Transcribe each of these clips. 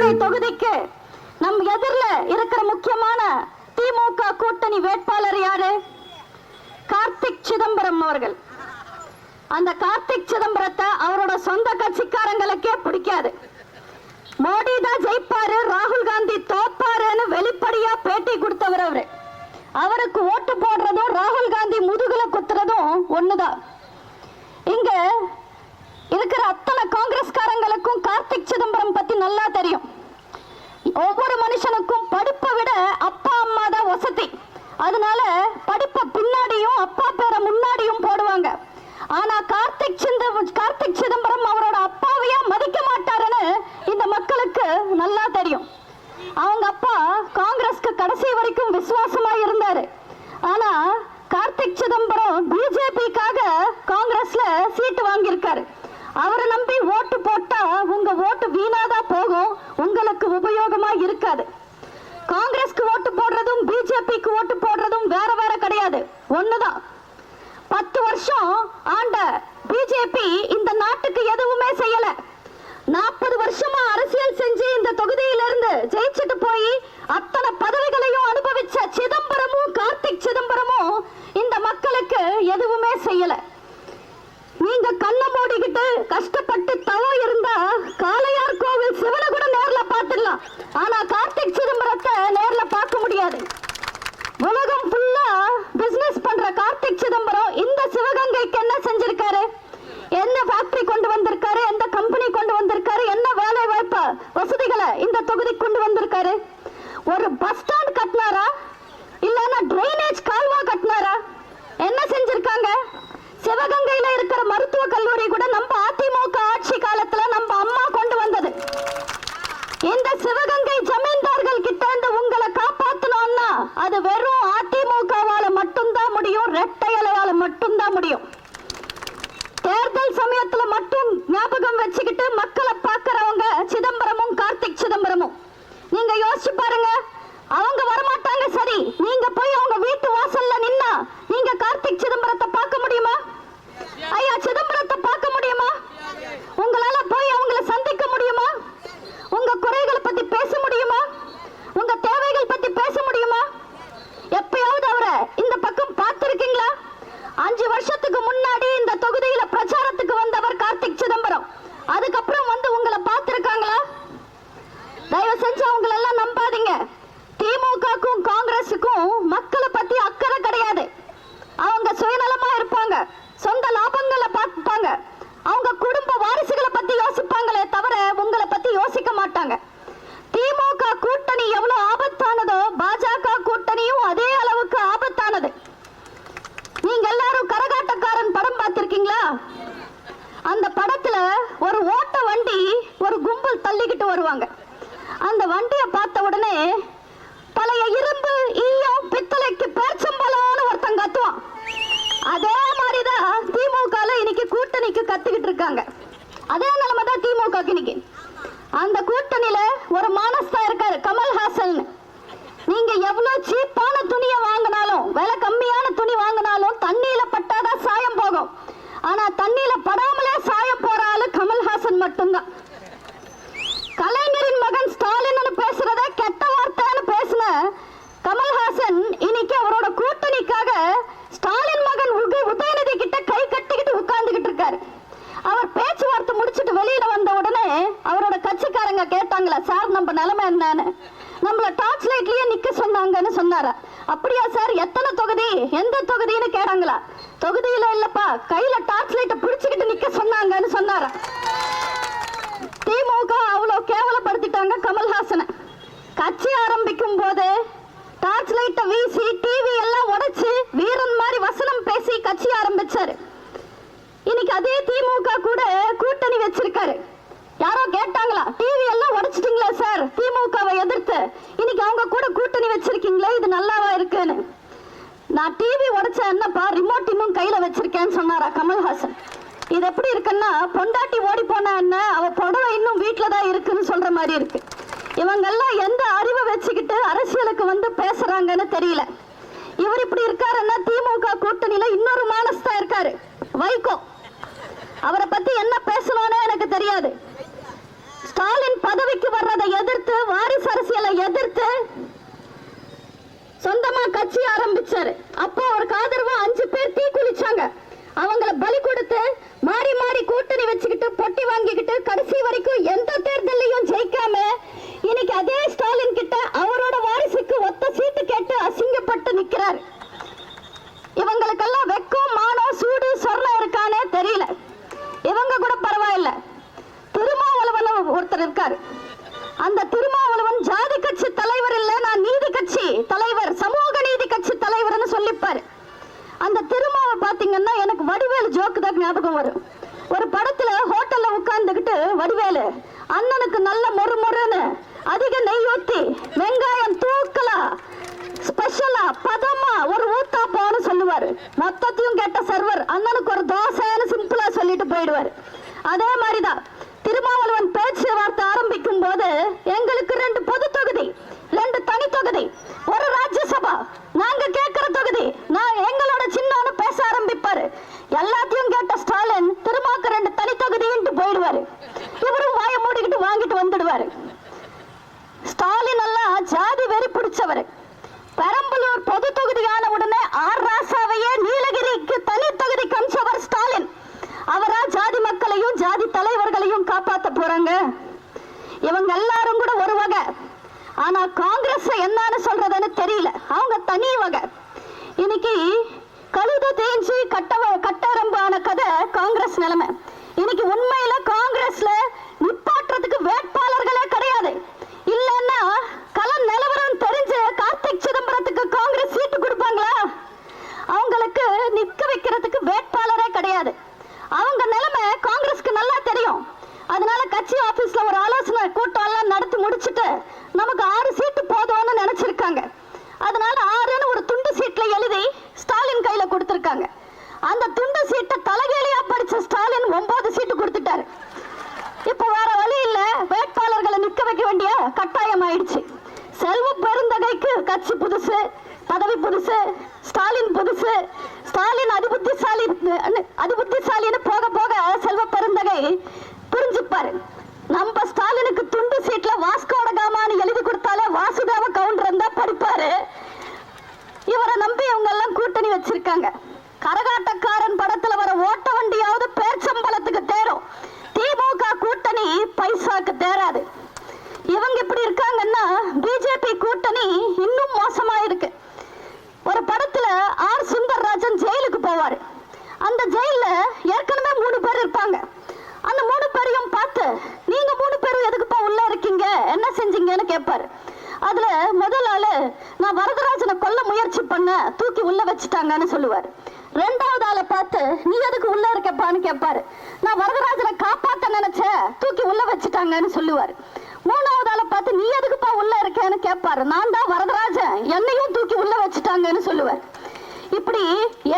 சிவகங்கை தொகுதிக்கு நம் எதிரில் இருக்கிற முக்கியமான திமுக கூட்டணி வேட்பாளர் யாரு? கார்த்திக் சிதம்பரம் அவர்கள். அந்த கார்த்திக் சிதம்பரத்தை அவரோட சொந்த கட்சிக்காரங்களுக்கே பிடிக்காது. மோடி தான் ஜெயிப்பாரு ராகுல் காந்தி தோப்பாருன்னு வெளிப்படையா பேட்டி கொடுத்தவர் அவரு. அவருக்கு ஓட்டு போடுறதும் ராகுல் காந்தி முதுகுல குத்துறதும் ஒண்ணுதான். இங்க இருக்கிற அத்தனை காங்கிரஸ்காரங்களுக்கும் கார்த்திக் சிதம்பரம் பத்தி நல்லா தெரியும். ஒவ்வொரு மனுஷனுக்கும் படிப்பை விட அப்பா அம்மா தான் வசதி. அதனால படிப்பை பின்னாடியும் அப்பா பேரை முன்னாடியும் போடுவாங்க. ஆனா கார்த்திக் சிந்த கார்த்திக் சிதம்பரம் அவரோட அப்பாவையே மதிக்க மாட்டாருன்னு இந்த மக்களுக்கு நல்லா தெரியும் அவங்க அப்பா காங்கிரஸ்க்கு கடைசி வரைக்கும் விசுவாசமா இருந்தாரு ஆனா கார்த்திக் சிதம்பரம் பிஜேபிக்காக காங்கிரஸ்ல சீட்டு வாங்கியிருக்காரு அவரை நம்பி ஓட்டு போட்டா உங்க ஓட்டு வீணாதான் போகும் உங்களுக்கு உபயோகமா இருக்காது காங்கிரஸ்க்கு ஓட்டு போடுறதும் பிஜேபிக்கு ஓட்டு போடுறதும் வேற வேற கிடையாது. ஒண்ணுதான். பத்து வருஷம் ஆண்ட பிஜேபி இந்த மக்களை பார்க்கறவங்க சிதம்பரமும் கார்த்திக் சிதம்பரமும். நீங்க யோசிச்சு பாருங்க அவங்க வரமாட்டாங்க சரி நீங்க போய் அவங்க வீட்டு வாசல்ல நின்னா நீங்க கார்த்திக் சிதம்பரத்தை பார்க்க முடியுமா ஐயா சிதம்பரத்தை பார்க்க முடியுமா உங்களால போய் அவங்கள சந்திக்க முடியுமா உங்க குறைகளை பத்தி பேச முடியுமா உங்க தேவைகள் பத்தி பேச முடியுமா எப்பயாவது அவரை இந்த பக்கம் பார்த்திருக்கீங்களா அஞ்சு வருஷத்துக்கு முன்னாடி இந்த தொகுதியில பிரச்சாரத்துக்கு வந்தவர் கார்த்திக் சிதம்பரம் அதுக்கப்புறம் வந்து உங்களை பார்த்திருக்காங்களா தயவு செஞ்சு அவங்கள எல்லாம் நம்பாதீங்க திமுகக்கும் காங்கிரஸுக்கும் மக்களை பத்தி அக்கறை கிடையாது அவங்க சுயநலமா இருப்பாங்க சொந்த லாபங்களை பார்ப்பாங்க அவங்க குடும்ப வாரிசுகளை பத்தி யோசிப்பாங்களே தவிர உங்களை பத்தி யோசிக்க மாட்டாங்க திமுக கூட்டணி எவ்வளவு ஆபத்தானதோ பாஜக கூட்டணியும் அதே அளவுக்கு ஆபத்தானது நீங்க எல்லாரும் கரகாட்டக்காரன் படம் பார்த்திருக்கீங்களா அந்த படத்துல ஒரு ஓட்ட வண்டி ஒரு கும்பல் தள்ளிக்கிட்டு வருவாங்க அந்த வண்டியை பார்த்த உடனே பழைய இரும்பு ஈயம் பித்தளைக்கு பேச்சம்பலம்னு ஒருத்தன் கத்துவான். அதே மாதிரிதான் திமுக இன்னைக்கு கூட்டணிக்கு கத்துக்கிட்டு இருக்காங்க. அதே நிலைமை தான் திமுக இன்னைக்கு. அந்த கூட்டணியில ஒரு மானஸ்தா இருக்காரு கமல்ஹாசன். நீங்க எவ்வளவு சீப்பான துணியை வாங்கினாலும் விலை கம்மியான துணி வாங்கினாலும் தண்ணியில பட்டாதான் சாயம் போகும். ஆனா தண்ணியில படாமலே சாயம் போற ஆளு கமல்ஹாசன் மட்டும்தான். கலைஞரின் மகன் ஸ்டாலின் பேசுறத கெட்ட வார்த்தைன்னு பேசின கமல்ஹாசன் இன்னைக்கு அவரோட கூட்டணிக்காக ஸ்டாலின் மகன் உக- உதயநிதி கிட்ட கை கட்டிக்கிட்டு உட்கார்ந்துகிட்டு இருக்காரு அவர் பேச்சுவார்த்தை முடிச்சிட்டு வெளியில வந்த உடனே அவரோட கட்சிக்காரங்க கேட்டாங்களா சார் நம்ம நிலைமை என்னன்னு நம்மள டார்ச் லைட்லயே நிக்க சொன்னாங்கன்னு சொன்னாரா அப்படியா சார் எத்தனை தொகுதி எந்த தொகுதின்னு கேட்டாங்களா தொகுதியில இல்லப்பா கையில டார்ச் லைட்டை பிடிச்சுக்கிட்டு நிக்க சொன்னாங்கன்னு சொன்னாரா திமுக அவ்வளவு கேவலப்படுத்திட்டாங்க கமல்ஹாசனை கட்சி ஆரம்பிக்கும் போது டார்ச் லைட்டை வீசி டிவி எல்லாம் உடைச்சு வீரன் மாதிரி வசனம் பேசி கட்சி ஆரம்பிச்சாரு. இன்னைக்கு அதே திமுக கூட கூட்டணி வச்சிருக்காரு. யாரோ கேட்டாங்களா டிவி எல்லாம் உடைச்சிட்டீங்களா சார் திமுகவை எதிர்த்து. இன்னைக்கு அவங்க கூட கூட்டணி வச்சிருக்கீங்களே? இது நல்லாவா இருக்குன்னு. நான் டிவி உடைச்ச என்னப்பா ரிமோட் இன்னும் கையில வச்சிருக்கேன்னு சொன்னாரா கமல்ஹாசன். இது எப்படி இருக்குன்னா பொண்டாட்டி ஓடி போனா என்ன அவ புடவை இன்னும் வீட்டுல தான் இருக்குன்னு சொல்ற மாதிரி இருக்கு. இவங்கெல்லாம் எந்த அறிவை வச்சுக்கிட்டு அரசியலுக்கு வந்து பேசுறாங்கன்னு தெரியல. இவர் இப்படி இருக்காருன்னா திமுக கூட்டணியில இன்னொரு மானஸ்தா இருக்காரு வைகோ. அவரை பத்தி என்ன பேசணும்னு எனக்கு தெரியாது. ஸ்டாலின் பதவிக்கு வர்றதை எதிர்த்து வாரிசு அரசியலை எதிர்த்து சொந்தமா கட்சி ஆரம்பிச்சாரு. அப்போ அவருக்கு ஆதரவா அஞ்சு பேர் தீ குளிச்சாங்க. அவங்கள பலி கொடுத்து மாறி மாறி கூட்டணி வச்சுக்கிட்டு பொட்டி வாங்கிக்கிட்டு கடைசி வரைக்கும் எந்த தேர்தலையும் ஜெயிக்காம இன்னைக்கு அதே ஸ்டாலின் கிட்ட அவரோட வாரிசுக்கு ஒத்த சீட்டு கேட்டு அசிங்கப்பட்டு நிக்கிறார். இவங்களுக்கெல்லாம் வெக்கம் மானம் போயிடுவார். அதே மாதிரிதான் திருமாவளவன் பேச்சு வார்த்தை ஆரம்பிக்கும் போது எங்களுக்கு ரெண்டு பொது தொகுதி ரெண்டு தனி தொகுதி ஒரு ராஜ்யசபா. நாங்க கேட்கிற தொகுதி நான் எங்களோட சின்னன்னு பேச ஆரம்பிப்பாரு. எல்லாத்தையும் கேட்ட ஸ்டாலின் திருமாக்கு ரெண்டு தனி தொகுதின்ட்டு போயிடுவாரு. இவரும் வாய மூடிக்கிட்டு வாங்கிட்டு வந்துடுவாரு. ஸ்டாலின் எல்லாம் ஜாதி வெறி பிடிச்சவர். பெரம்பலூர் பொது தொகுதியான உடனே ஆர் ராசாவையே நீலகிரிக்கு தனி தொகுதி கமிச்சவர் ஸ்டாலின். அவரா ஜாதி மக்களையும் ஜாதி தலைவர்களையும் காப்பாத்த போறாங்க. இவங்க எல்லாரும் கூட ஒரு வகை. ஆனா காங்கிரஸ் என்னன்னு சொல்றதுன்னு தெரியல. அவங்க தனி வகை. இன்னைக்கு கழுத தேஞ்சி கட்ட கட்டரம்பான கதை காங்கிரஸ் நிலைமை. இன்னைக்கு உண்மையில காங்கிரஸ்ல நிப்பாட்டுறதுக்கு வேட்பாளர்களே கிடையாது. இல்லன்னா கல நிலவரம் தெரிஞ்சு கார்த்திக் சிதம்பரத்துக்கு காங்கிரஸ் சீட்டு கொடுப்பாங்களா அவங்களுக்கு நிக்க வைக்கிறதுக்கு வேட்பாளரே கிடையாது அவங்க நிலைமை காங்கிரஸ்க்கு நல்லா தெரியும். அதனால கட்சி ஆபீஸ்ல ஒரு ஆலோசனை கூட்டம் எல்லாம் நடத்தி முடிச்சு நமக்கு ஆறு சீட்டு போதும்னு நினைச்சிருக்காங்க அதனால ஆறுன்னு ஒரு துண்டு சீட்ல எழுதி ஸ்டாலின் கையில கொடுத்திருக்காங்க அந்த துண்டு சீட்டை தலைகீழியா படிச்ச ஸ்டாலின் ஒன்பது சீட்டு கொடுத்துட்டாரு இப்ப வேற வழி இல்ல வேட்பாளர்களை நிக்க வைக்க வேண்டிய கட்டாயம் ஆயிடுச்சு செல்வ பெருந்தகைக்கு கட்சி புதுசு பதவி புதுசு ஸ்டாலின் புதுசு ஸ்டாலின் அதிபுத்திசாலி அதிபுத்திசாலின்னு போக போக செல்வ பெருந்தகை புரிஞ்சுப்பாரு நம்ம ஸ்டாலினுக்கு துண்டு சீட்ல வாஸ்கோட காமான்னு எழுதி கொடுத்தாலே வாசுதேவ கவுண்டர் தான் படிப்பாரு இவரை நம்பி இவங்க எல்லாம் கூட்டணி வச்சிருக்காங்க கரகாட்டக்காரன் படத்துல வர ஓட்ட வண்டியாவது பேர்ச்சம்பளத்துக்கு தேரும் திமுக கூட்டணி பைசாக்கு தேராது இவங்க இப்படி இருக்காங்கன்னா பிஜேபி கூட்டணி இன்னும் மோசமா இருக்கு ஒரு படத்துல ஆர் சுந்தர்ராஜன் ஜெயிலுக்கு போவாரு அந்த ஜெயில்ல ஏற்கனவே மூணு பேர் இருப்பாங்க அந்த மூணு பேரையும் பார்த்து நீங்க மூணு பேரும் எதுக்குப்பா உள்ள இருக்கீங்க என்ன செஞ்சீங்கன்னு கேட்பாரு அதுல முதல் ஆளு நான் வரதராஜனை கொல்ல முயற்சி தூக்கி உள்ள வச்சுட்டாங்கன்னு சொல்லுவார். ரெண்டாவது ஆளை பார்த்து நீ எதுக்கு உள்ள இருக்கப்பான்னு கேட்பாரு. நான் வரதராஜனை காப்பாத்த நினைச்ச தூக்கி உள்ள வச்சுட்டாங்கன்னு சொல்லுவார். மூணாவது ஆளை பார்த்து நீ எதுக்குப்பா உள்ள இருக்கேன்னு கேட்பாரு. நான் தான் வரதராஜன். என்னையும் தூக்கி உள்ள வச்சுட்டாங்கன்னு சொல்லுவார். இப்படி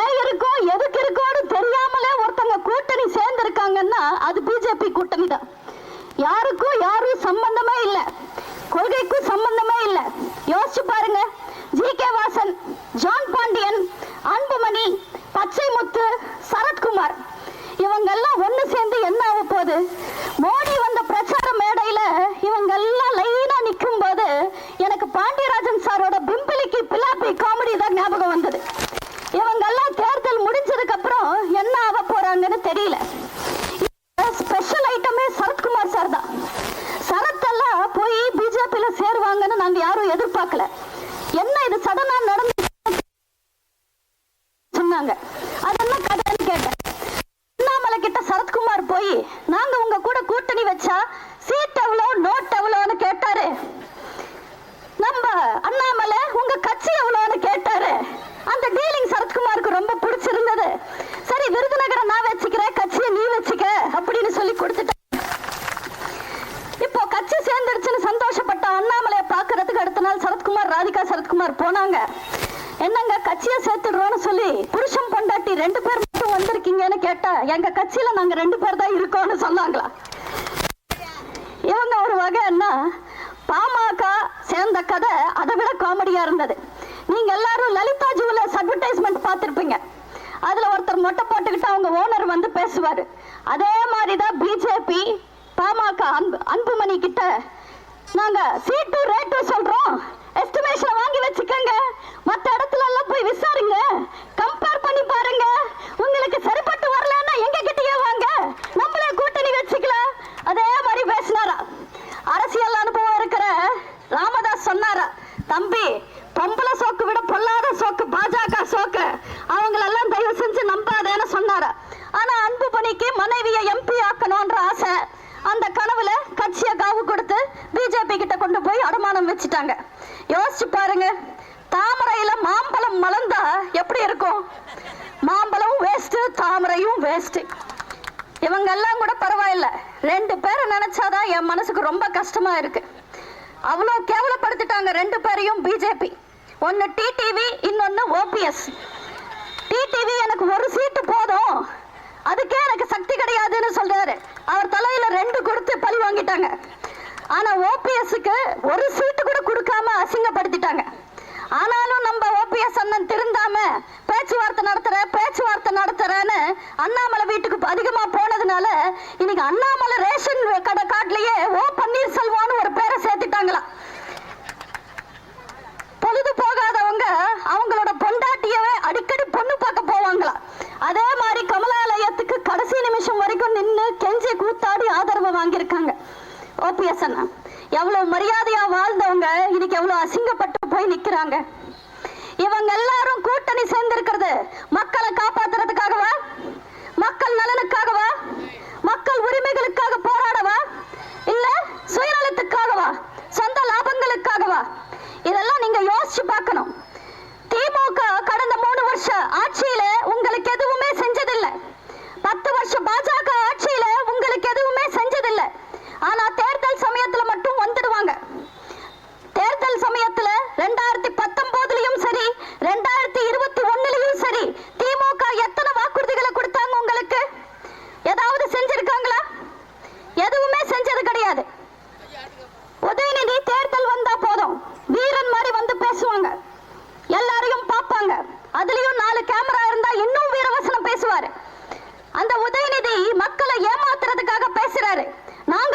ஏன் இருக்கோ எதுக்கு இருக்கோன்னு தெரியாமலே ஒருத்தங்க கூட்டணி சேர்ந்து இருக்காங்கன்னா அது பிஜேபி கூட்டணி தான். யாருக்கும் யாரும் சம்பந்தமே இல்லை. கொள்கைக்கும் சம்பந்தமே இல்லை. யோசிச்சு பாருங்க. G K Vasan John Pandian Anbumani Pachaimuthu Sarathkumar. இவங்கெல்லாம் ஒன்று சேர்ந்து என்ன ஆக போகுது மோடி வந்த பிரச்சார மேடையில இவங்க எல்லாம் லைனா நிற்கும் போது எனக்கு பாண்டியராஜன் சாரோட பிம்பிளிக்கு பிலாப்பி காமெடி தான் ஞாபகம் வந்தது இவங்க எல்லாம் தேர்தல் முடிஞ்சதுக்கு அப்புறம் என்ன ஆக போறாங்கன்னு தெரியல ஸ்பெஷல் ஐட்டமே சரத்குமார் சார் தான் சரத் எல்லாம் போய் பிஜேபியில சேருவாங்கன்னு நாங்க யாரும் எதிர்பார்க்கல என்ன இது சடனா நடந்து சொன்னாங்க அதெல்லாம் கதைன்னு கேட்டேன் அண்ணாமலை கிட்ட சரத்குமார் போய் நாங்க உங்க கூட கூட்டணி வச்சா சீட் எவ்வளோ நோட் எவ்வளோன்னு கேட்டாரு நம்ம அண்ணாமலை உங்க கட்சி எவ்வளோன்னு கேட்டாரு அந்த டீலிங் சரத்குமாருக்கு ரொம்ப பிடிச்சிருந்தது சரி விருதுநகரை நான் வச்சுக்கிறேன் கட்சியை நீ வச்சுக்க அப்படின்னு சொல்லி கொடுத்துட்டேன் இப்போ கட்சி சேர்ந்துருச்சுன்னு சந்தோஷப்பட்ட அண்ணாமலையை பார்க்கறதுக்கு அடுத்த நாள் சரத்குமார் ராதிகா சரத்குமார் போனாங்க என்னங்க கட்சியை சேர்த்துடுறோம்னு சொல்லி புருஷன் பொண்டாட்டி ரெண்டு பேர் மட்டும் வந்திருக்கீங்கன்னு கேட்டா எங்க கட்சியில நாங்க ரெண்டு பேர் தான் இருக்கோம்னு சொன்னாங்களா இவங்க ஒரு வகை என்ன பாமக சேர்ந்த கதை அதை விட காமெடியா இருந்தது. நீங்க எல்லாரும் லலிதா ஜுவல்லர்ஸ் அட்வர்டைஸ்மெண்ட் பார்த்திருப்பீங்க. அதுல ஒருத்தர் மொட்டை போட்டுக்கிட்டு அவங்க ஓனர் வந்து பேசுவாரு. அதே மாதிரிதான் பிஜேபி பாமக அன்பு அன்புமணி கிட்ட நாங்க சீட்டு ரேட்டு சொல்றோம். எஸ்டிமேஷன் வாங்கி வச்சுக்கோங்க. மத்த இடத்துல எல்லாம் போய் விசாரிங்க. கம்பேர் பண்ணி பாருங்க. உங்களுக்கு சரிப்பட்டு வரலன்னா எங்க கிட்டயே வாங்க. நம்மளே கூட்டணி வச்சுக்கலாம். அதே மாதிரி பேசினாரா அரசியல் அனுபவம் இருக்கிற ராமதாஸ் சொன்னாரா தம்பி ரெண்டு பேரையும் பிஜேபி ஒன்னு டிடிவி இன்னொன்னு ஓபிஎஸ் டிடிவி எனக்கு ஒரு சீட்டு போதும். அதுக்கே எனக்கு சக்தி கிடையாதுன்னு சொல்றாரு. அவர் தலையில ரெண்டு கொடுத்து பழி வாங்கிட்டாங்க. ஆனா ஓபிஎஸ்க்கு ஒரு சீட்டு கூட கொடுக்காம அசிங்கப்படுத்திட்டாங்க. ஆனாலும் நம்ம ஓபிஎஸ் அண்ணன் திருந்தாம பேச்சுவார்த்தை நடத்துற பேச்சுவார்த்தை நடத்துறேன்னு அண்ணாமலை வீட்டுக்கு அதிகமா போனதுனால இன்னைக்கு அண்ணாமலை ரேஷன் கடை காட்டிலேயே ஓ பன்னீர்செல்வான்னு ஒரு பேரை சேர்த்துட்டாங்களாம். பொழுது போகாதவங்க அவங்களோட பொண்டாட்டியவே அடிக்கடி பொண்ணு பார்க்க போவாங்களா? அதே மாதிரி கமலாலயத்துக்கு கடைசி நிமிஷம் வரைக்கும் நின்று கெஞ்சி கூத்தாடி ஆதரவு வாங்கியிருக்காங்க. ஓபிஎஸ் அண்ணா எவ்வளவு மரியாதையா வாழ்ந்தவங்க இன்னைக்கு எவ்வளவு அசிங்கப்பட்டு போய் நிக்கிறாங்க. இவங்க எல்லாரும் கூட்டணி சேர்ந்திருக்கிறது மக்களை காப்பாத்துறதுக்காகவா? மக்கள் நலனுக்காக யோசிச்சு பார்க்கணும். திமுக கடந்த மூணு வருஷ ஆட்சி அந்த உதயநிதி மக்களை ஏமாத்துறதுக்காக பேசுறாரு. நாங்க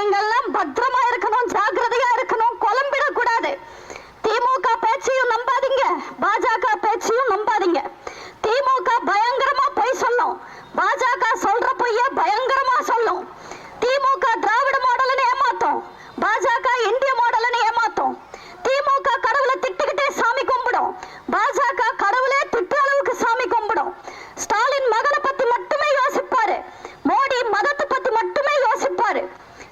நீங்கள்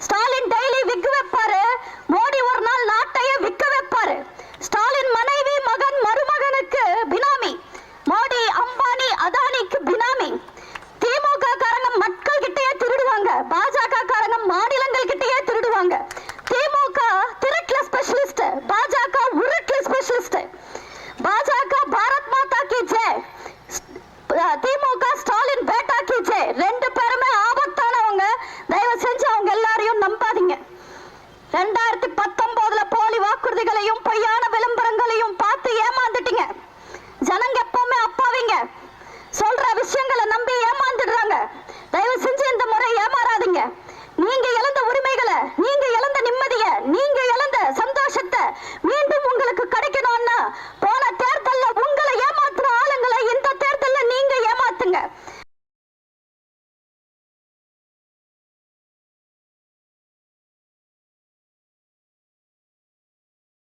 ஸ்டாலின் പ്രതികളെയും പ്രയാണ